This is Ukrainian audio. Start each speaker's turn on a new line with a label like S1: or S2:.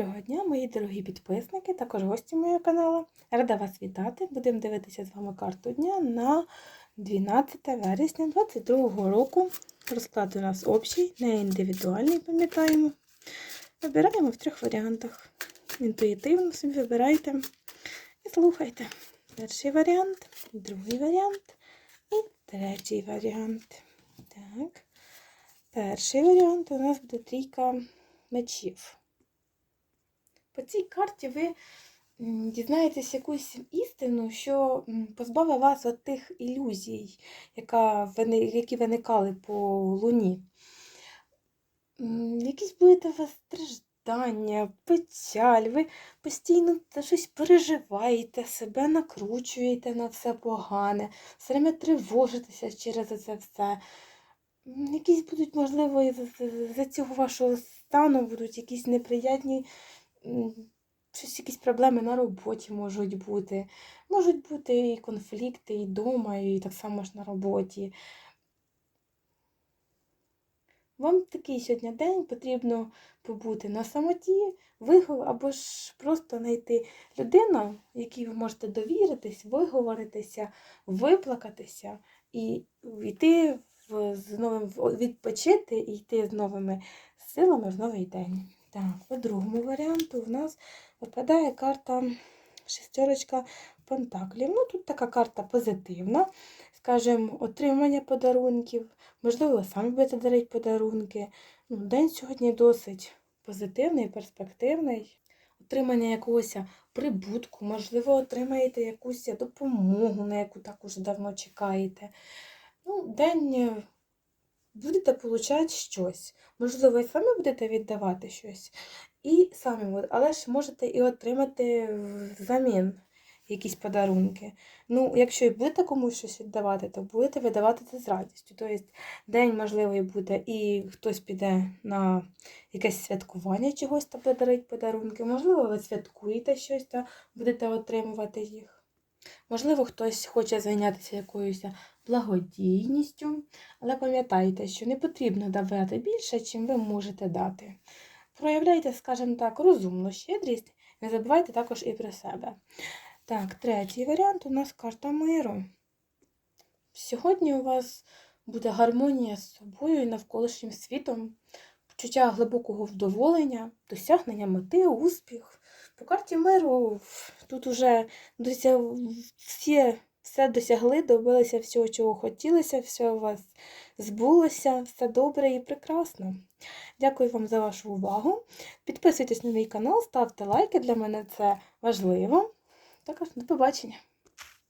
S1: Доброго дня, мої дорогі підписники, також гості моєго каналу. Рада вас вітати. Будемо дивитися з вами карту дня на 12 вересня 2022 року. Розклад у нас общий, не індивідуальний, пам'ятаємо. Вибираємо в трьох варіантах. Інтуїтивно собі вибирайте і слухайте. Перший варіант, другий варіант і третій варіант. Так. Перший варіант у нас буде трійка мечів. По цій карті ви дізнаєтесь якусь істину, що позбавить вас від тих ілюзій, які виникали по луні. Якісь будете у вас страждання, печаль, ви постійно щось переживаєте, себе накручуєте на все погане, все время тривожитеся через це все. Якісь будуть, можливо, з-за цього вашого стану будуть якісь неприятні щось, якісь проблеми на роботі можуть бути. Можуть бути і конфлікти і вдома, і так само ж на роботі. Вам такий сьогодні день потрібно побути на самоті, вигов, або ж просто знайти людину, якій ви можете довіритись, виговоритися, виплакатися і йти в, з новим відпочити і йти з новими силами в новий день. Так, по другому варіанту в нас випадає карта шестерочка пентаклів. Ну, тут така карта позитивна, скажімо, отримання подарунків. Можливо, ви самі будете дарити подарунки. Ну, день сьогодні досить позитивний, перспективний. Отримання якогось прибутку, можливо, отримаєте якусь допомогу, на яку так уже давно чекаєте. Ну, день будете получати щось. Можливо, ви самі будете віддавати щось. І самі, але ж можете і отримати взамін якісь подарунки. Ну, якщо і будете комусь щось віддавати, то будете видавати це з радістю. Тобто день, можливо, буде, і хтось піде на якесь святкування чогось та буде дарити подарунки. Можливо, ви святкуєте щось та будете отримувати їх. Можливо, хтось хоче зайнятися якоюсь благодійністю, але пам'ятайте, що не потрібно давати більше, чим ви можете дати. Проявляйте, скажімо так, розумну щедрість, не забувайте також і про себе. Так, третій варіант у нас карта миру. Сьогодні у вас буде гармонія з собою і навколишнім світом, почуття глибокого вдоволення, досягнення мети, успіх. По карті миру тут уже досяг... всі все досягли, добилися всього, чого хотілося, все у вас збулося, все добре і прекрасно. Дякую вам за вашу увагу. Підписуйтесь на мій канал, ставте лайки, для мене це важливо. Також до побачення.